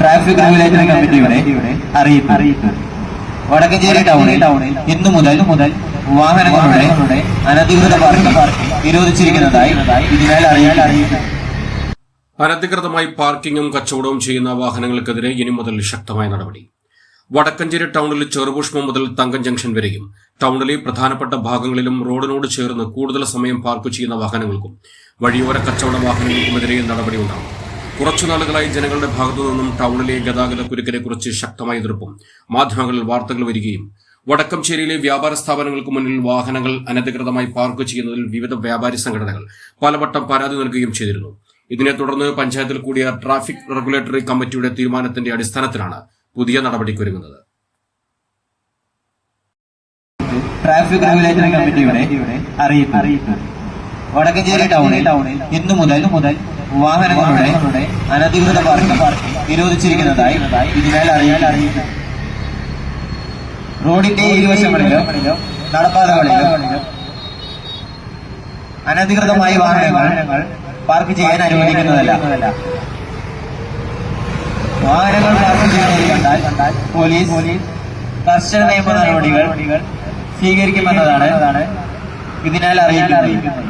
Traffic regulatory കമ്മിറ്റിയുടെ അറിയിപ്പ് വടക്കഞ്ചേരി ടൗണിൽ ഇന്നു മുതൽ മുതൽ വാഹനങ്ങളുടെ അനധികൃത പാർക്കിംഗ് നിരോധിച്ചിരിക്കുന്നതായി ഇതിനാൽ അറിയാൻ അറിയിപ്പ് അനധികൃതമായി പാർക്കിംഗും കച്ചവടവും ചെയ്യുന്ന വാഹനങ്ങൾക്കെതിരെ ഇനി മുതൽ ശക്തമായ നടപടി. വടക്കഞ്ചേരി ടൗണിൽ ചെറുപുഷ്പം മുതൽ തങ്കം ജംഗ്ഷൻ വരെയും ടൗണിലെ പ്രധാനപ്പെട്ട ഭാഗങ്ങളിലും റോഡിനോട് ചേർന്ന് കൂടുതൽ സമയം പാർക്ക് ചെയ്യുന്ന വാഹനങ്ങൾക്കും വഴിയോര കച്ചവട വാഹനങ്ങൾക്കുമെതിരെ നടപടിയുണ്ടാകും. കുറച്ചു നാളുകളായി ജനങ്ങളുടെ ഭാഗത്തു നിന്നും ടൗണിലെ ഗതാഗത കുരുക്കിനെ കുറിച്ച് ശക്തമായ എതിർപ്പും മാധ്യമങ്ങളിൽ വാർത്തകൾ വരികയും വടക്കംചേരിയിലെ വ്യാപാര സ്ഥാപനങ്ങൾക്ക് മുന്നിൽ വാഹനങ്ങൾ അനധികൃതമായി പാർക്ക് ചെയ്യുന്നതിൽ വിവിധ വ്യാപാരി സംഘടനകൾ പലവട്ടം പരാതി നൽകുകയും ചെയ്തിരുന്നു. ഇതിനെ തുടർന്ന് പഞ്ചായത്തിൽ കൂടിയ ട്രാഫിക് റെഗുലേറ്ററി കമ്മിറ്റിയുടെ തീരുമാനത്തിന്റെ അടിസ്ഥാനത്തിലാണ് പുതിയ നടപടിക്കൊരുങ്ങുന്നത്. ട്രാഫിക് റെഗുലേറ്ററി കമ്മിറ്റിയുടെ അറിയിപ്പ്. വടക്കഞ്ചേരി ടൗണിൽ ഇന്നു മുതൽ മുതൽ വാഹനങ്ങളുടെ അനധികൃത പാർക്കിംഗ് നിരോധിച്ചിരിക്കുന്നതായി ഇതിനാൽ അറിയാനായി റോഡിന്റെ ഇരുവശങ്ങളിലും നടപ്പാതകളിലും അനധികൃതമായി വാഹനങ്ങൾ പാർക്ക് ചെയ്യാൻ അനുവദിക്കുന്നതല്ല. വാഹനങ്ങൾ പാർക്ക് ചെയ്യുന്നത് കണ്ടാൽ പോലീസ് കർശന നിയമ നടപടികൾ സ്വീകരിക്കുമെന്നതാണ് ഇതിനാൽ അറിയിക്കുന്നത്.